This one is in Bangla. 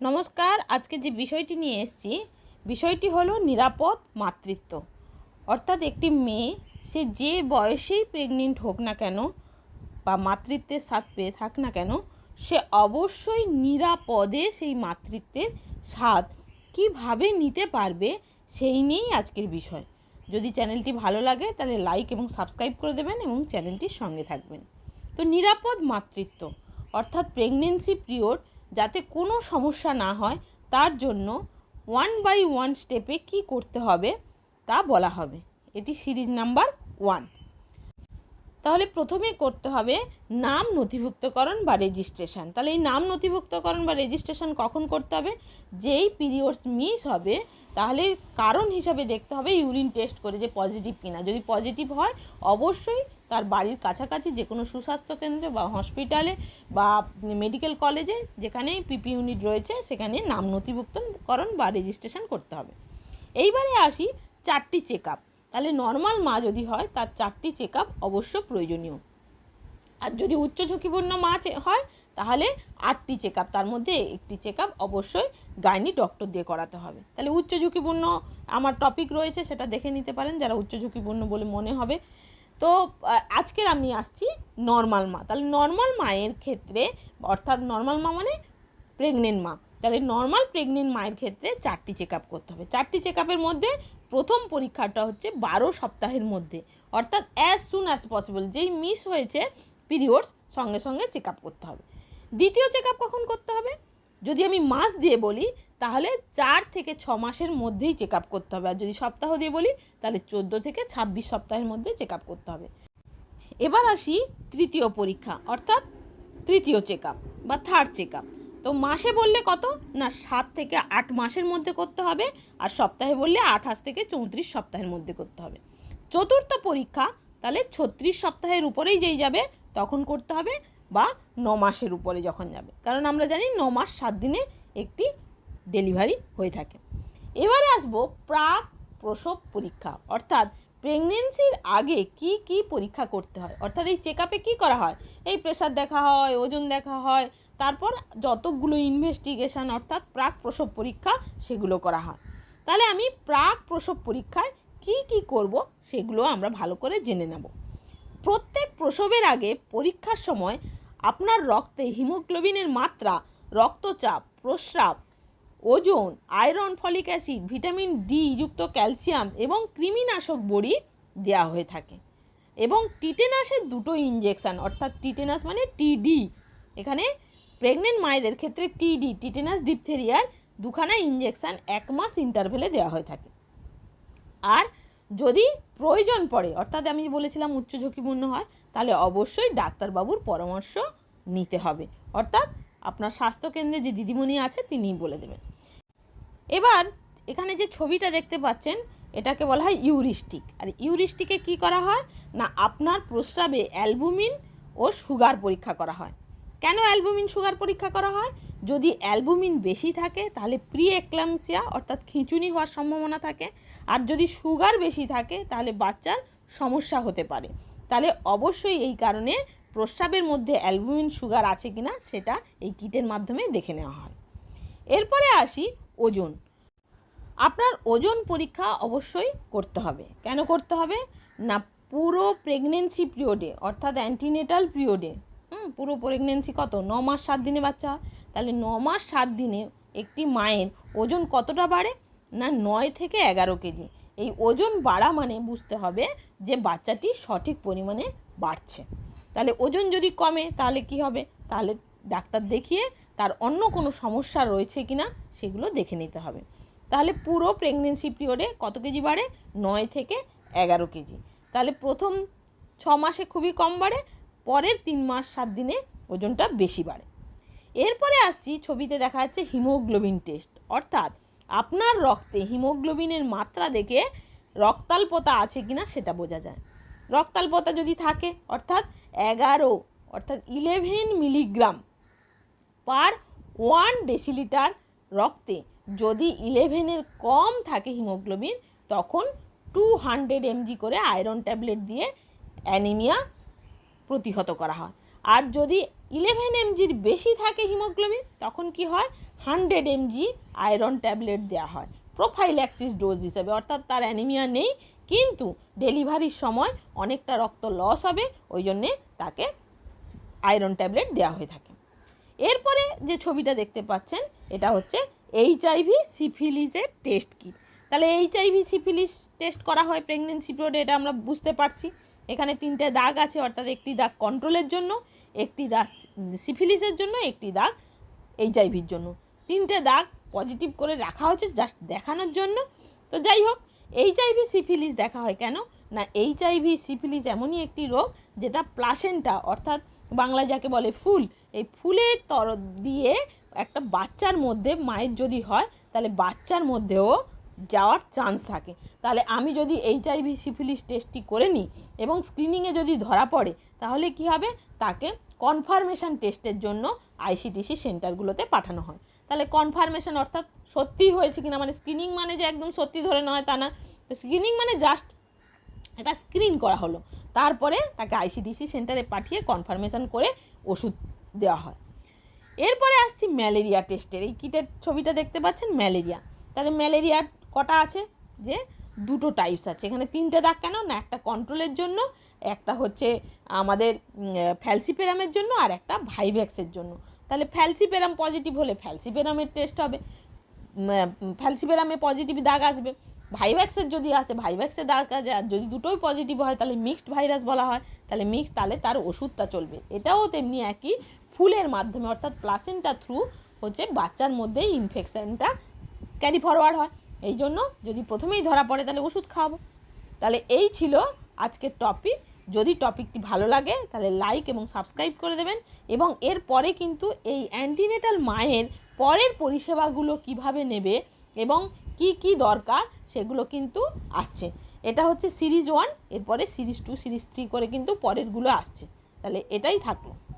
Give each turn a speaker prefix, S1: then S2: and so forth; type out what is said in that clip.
S1: নমস্কার, আজকে যে বিষয়টি নিয়ে এসেছি, বিষয়টি হলো নিরাপদ মাতৃত্ব। অর্থাৎ একটি মেয়ে, সে যে বয়সেই প্রেগনেন্ট হোক না কেন বা মাতৃত্বের স্বাদ পেয়ে থাক না কেন, সে অবশ্যই নিরাপদে সেই মাতৃত্বের স্বাদ কীভাবে নিতে পারবে সেই নিয়েই আজকের বিষয়। যদি চ্যানেলটি ভালো লাগে, তাহলে লাইক এবং সাবস্ক্রাইব করে দেবেন এবং চ্যানেলটির সঙ্গে থাকবেন। তো নিরাপদ মাতৃত্ব, অর্থাৎ প্রেগনেন্সি পিরিয়ড যাতে কোনো সমস্যা না হয়, তার জন্য ওয়ান বাই ওয়ান স্টেপে কি করতে হবে তা বলা হবে। এটি সিরিজ নাম্বার ওয়ান তাহলে প্রথমে করতে হবে নাম নথিভুক্তকরণ বা রেজিস্ট্রেশন তাহলে এই নাম নথিভুক্তকরণ বা রেজিস্ট্রেশন কখন করতে হবে? যেই পিরিয়ডস মিস হবে তাহলে কারণ হিসাবে দেখতে হবে ইউরিন টেস্ট করে যে পজিটিভ কিনা। যদি পজিটিভ হয়, অবশ্যই তার বাড়ির কাছাকাছি যে কোনো সুস্বাস্থ্য কেন্দ্রে বা হসপিটালে বা মেডিকেল কলেজে যেখানে পিপি ইউনিট রয়েছে, সেখানে নাম নথিভুক্তকরণ বা রেজিস্ট্রেশন করতে হবে। এইবারে আসি চারটি চেক তাহলে নর্মাল মা যদি হয়, তার চারটি চেক অবশ্য প্রয়োজনীয়। আর যদি উচ্চ ঝুঁকিপূর্ণ মা হয় তাহলে আটটি চেক তার মধ্যে একটি চেক অবশ্যই গাইনি ডক্টর দিয়ে করাতে হবে। তাহলে উচ্চ ঝুঁকিপূর্ণ আমার টপিক রয়েছে, সেটা দেখে নিতে পারেন যারা উচ্চ ঝুঁকিপূর্ণ বলে মনে হবে। তো আজকের আমি আসছি নর্মাল মা। তাহলে নর্মাল মায়ের ক্ষেত্রে, অর্থাৎ নর্মাল মা মানে প্রেগনেন্ট মা। তাহলে নর্মাল প্রেগনেন্ট মায়ের ক্ষেত্রে চারটি চেক করতে হবে। চারটি চেক মধ্যে প্রথম পরীক্ষাটা হচ্ছে বারো সপ্তাহের মধ্যে। অর্থাৎ অ্যাজ সুন অ্যাজ পসিবল যেই মিস হয়েছে পিরিয়ডস সঙ্গে সঙ্গে চেক করতে হবে। দ্বিতীয় চেক কখন করতে হবে? যদি আমি মাস দিয়ে বলি, তাহলে চার থেকে ছ মাসের মধ্যেই চেক করতে হবে। আর যদি সপ্তাহ দিয়ে বলি, তাহলে চোদ্দ থেকে ছাব্বিশ সপ্তাহের মধ্যে চেক করতে হবে। এবার আসি তৃতীয় পরীক্ষা, অর্থাৎ তৃতীয় চেক বা থার্ড চেক তো মাসে বললে কত? না, সাত থেকে আট মাসের মধ্যে করতে হবে, আর সপ্তাহে বললে আঠাশ থেকে চৌত্রিশ সপ্তাহের মধ্যে করতে হবে। চতুর্থ পরীক্ষা, তাহলে ছত্রিশ সপ্তাহের উপরেই যেই যাবে, তখন করতে হবে, বা ন মাসের উপরে যখন যাবে। কারণ আমরা জানি ন মাস সাত দিনে একটি ডেলিভারি হয়ে থাকে। এবারে আসব প্রাক প্রসব পরীক্ষা, অর্থাৎ প্রেগনেন্সির আগে কি কি পরীক্ষা করতে হয়? অর্থাৎ এই চেক আপে কী করা হয়? এই প্রেশার দেখা হয়, ওজন দেখা হয়, তারপর যতগুলো ইনভেস্টিগেশন অর্থাৎ প্রাক প্রসব পরীক্ষা সেগুলো করা হয়। তাহলে আমি প্রাক প্রসব পরীক্ষায় কি কি করব সেগুলো আমরা ভালো করে জেনে নেব। প্রত্যেক প্রসবের আগে পরীক্ষার সময় আপনার রক্তে হিমোগ্লোবিনের মাত্রা, রক্তচাপ, প্রস্রাব, ওজন, iron, folic acid, vitamin D যুক্ত ক্যালসিয়াম এবং কৃমিনাশক বড়ি দেওয়া হয়ে থাকে। এবং টিটেনাসের দুটো ইঞ্জেকশান অর্থাৎ টিটেনাস মানে টিডি এখানে প্রেগনেন্ট মায়েদের ক্ষেত্রে টিডি টিটেনাস ডিপথেরিয়ার দুখানা ইঞ্জেকশান এক মাস ইন্টারভেলে দেওয়া হয়ে থাকে। আর যদি প্রয়োজন পড়ে, অর্থাৎ আমি বলেছিলাম উচ্চ ঝুঁকিপূর্ণ হয়, তাহলে অবশ্যই ডাক্তারবাবুর পরামর্শ নিতে হবে। অর্থাৎ আপনার স্বাস্থ্যকেন্দ্রে যে দিদিমণি আছে, তিনিই বলে দেবেন। এবার এখানে যে ছবিটা দেখতে পাচ্ছেন, এটাকে বলা হয় ইউরিস্টিক। আর ইউরিস্টিকে কি করা হয়? না, আপনার প্রস্রাবে অ্যালবুমিন ও সুগার পরীক্ষা করা হয়। কেন অ্যালবুমিন, সুগার পরীক্ষা করা হয়? যদি অ্যালবুমিন বেশি থাকে, তাহলে প্রি এক্লামসিয়া অর্থাৎ খিঁচুনি হওয়ার সম্ভাবনা থাকে। আর যদি সুগার বেশি থাকে, তাহলে বাচ্চার সমস্যা হতে পারে। তাহলে অবশ্যই এই কারণে প্রস্রাবের মধ্যে অ্যালবুমিন, সুগার আছে কিনা, সেটা এই কিটের মাধ্যমে দেখে নেওয়া হয়। এরপরে আসি ওজন। আপনার ওজন পরীক্ষা অবশ্যই করতে হবে। কেন করতে হবে? না, পুরো প্রেগনেন্সি পিরিয়ডে অর্থাৎ অ্যান্টিনেটাল পিরিয়ডে পুরো প্রেগনেন্সি কত? ন মাস, সাত দিনে বাচ্চা হয়। তাহলে ন মাস, সাত দিনে একটি মায়ের ওজন কতটা বাড়ে? না, নয় থেকে এগারো কেজি। এই ওজন বাড়া মানে বুঝতে হবে যে বাচ্চাটি সঠিক পরিমাণে বাড়ছে। তাহলে ওজন যদি কমে, তাহলে কি হবে? তাহলে ডাক্তার দেখিয়ে তার অন্য কোনো সমস্যা রয়েছে কি না সেগুলো দেখে নিতে হবে। তাহলে পুরো প্রেগনেন্সি পিরিয়ডে কত কেজি বাড়ে? নয় থেকে এগারো কেজি। তাহলে প্রথম ছ মাসে খুবই কম বাড়ে পরের তিন মাস সাত দিনে ওজনটা বেশি বাড়ে। এরপরে আসছি ছবিতে দেখা যাচ্ছে হিমোগ্লোবিন টেস্ট। অর্থাৎ আপনার রক্তে হিমোগ্লোবিনের মাত্রা দেখে রক্তাল্পতা আছে কিনা সেটা বোঝা যায়। রক্তাল্পতা যদি থাকে, অর্থাৎ এগারো, অর্থাৎ eleven milligram per one decilitre রক্তে যদি ইলেভেনের কম থাকে হিমোগ্লোবিন, তখন টু হান্ড্রেড এমজি করে আয়রন ট্যাবলেট দিয়ে অ্যানিমিয়া প্রতিহত করা হয়। আর যদি ইলেভেন এমজির বেশি থাকে হিমোগ্লোবিন, তখন কি হয়? হান্ড্রেড এমজি আয়রন ট্যাবলেট দেওয়া হয়। প্রোফাইল্যাক্সিস ডোজ হিসেবে, অর্থাৎ তার অ্যানিমিয়া নেই, কিন্তু ডেলিভারির সময় অনেকটা রক্ত লস হবে, ওই জন্যে তাকে আয়রন ট্যাবলেট দেওয়া হয়ে থাকে। এরপরে যে ছবিটা দেখতে পাচ্ছেন, এটা হচ্ছে এইচআইভি সিফিলিসের টেস্ট কিট তাহলে এইচআইভি সিফিলিস টেস্ট করা হয় প্রেগনেন্সি পিরিয়ডে এটা আমরা বুঝতে পারছি। এখানে তিনটে দাগ আছে, অর্থাৎ একটি দাগ কন্ট্রোলের জন্য, একটি দাগ সিফিলিসের জন্য, একটি দাগ এইচআইভির জন্য। তিনটে দাগ পজিটিভ করে রাখা হয়েছে জাস্ট দেখানোর জন্য। তো যাই হোক এইচআইভি সিফিলিস দেখা হয় কেন? না এইচআইভি সিফিলিস এমনই একটি রোগ যেটা প্লাসেন্টা অর্থাৎ বাংলা যাকে বলে ফুল, এই ফুলের তর দিয়ে একটা বাচ্চার মধ্যে মায়ের যদি হয়, তাহলে বাচ্চার মধ্যেও যাওয়ার চান্স থাকে। তাহলে আমি যদি এইচআইভি সিফিলিস টেস্টটি করে নিই এবং স্ক্রিনিংয়ে যদি ধরা পড়ে, তাহলে কি হবে? তাকে কনফার্মেশন টেস্টের জন্য আইসিটিসি সেন্টারগুলোতে পাঠানো হয়। তাহলে কনফার্মেশন অর্থাৎ সত্যিই হয়েছে কিনা? মানে স্ক্রিনিং মানে যে একদম সত্যি ধরে নয় তা না। স্ক্রিনিং মানে জাস্ট এটা স্ক্রিন করা হলো। তারপরে তাকে আইসিডিসি সেন্টারে পাঠিয়ে কনফার্মেশন করে ওষুধ দেওয়া হয়। এরপরে আসছি ম্যালেরিয়া টেস্টের এই কিটের ছবিটা দেখতে পাচ্ছেন? ম্যালেরিয়া তাহলে ম্যালেরিয়ার কটা আছে? যে দুটো টাইপস আছে। এখানে তিনটে দাগ কেন? না, একটা কন্ট্রোলের জন্য, একটা হচ্ছে আমাদের ফ্যালসিপেরামের জন্য আর একটা ভাইভ্যাক্সের জন্য। তাহলে ফ্যালসিপেরাম পজিটিভ হলে ফ্যালসিপেরামের টেস্ট হবে। ফ্যালসিপেরামে পজিটিভ দাগ আসবে। ভাইভ্যাক্সের যদি আসে ভাইভ্যাক্সের দাগ আছে, আর যদি দুটোই পজিটিভ হয়, তাহলে মিক্সড ভাইরাস বলা হয়। তাহলে মিক্সড তাহলে তার ওষুধটা চলবে। এটাও তেমনি একই ফুলের মাধ্যমে, অর্থাৎ প্লাসেন্টা থ্রু হচ্ছে বাচ্চার মধ্যে ইনফেকশানটা ক্যারি ফরওয়ার্ড হয়। এই জন্য যদি প্রথমেই ধরা পড়ে, তাহলে ওষুধ খাওয়াবো। তাহলে এই ছিল আজকের টপিক। যদি টপিকটি ভালো লাগে, তাহলে লাইক এবং সাবস্ক্রাইব করে দেবেন এবং এর পরে কিন্তু এই অ্যান্টিনেটাল মায়ের পরের পরিষেবাগুলো কীভাবে নেবে এবং কি কি দরকার, সেগুলো কিন্তু আসছে। এটা হচ্ছে সিরিজ ওয়ান এরপরে সিরিজ টু সিরিজ থ্রি করে কিন্তু পরেরগুলো আসছে। তাহলে এটাই থাকল।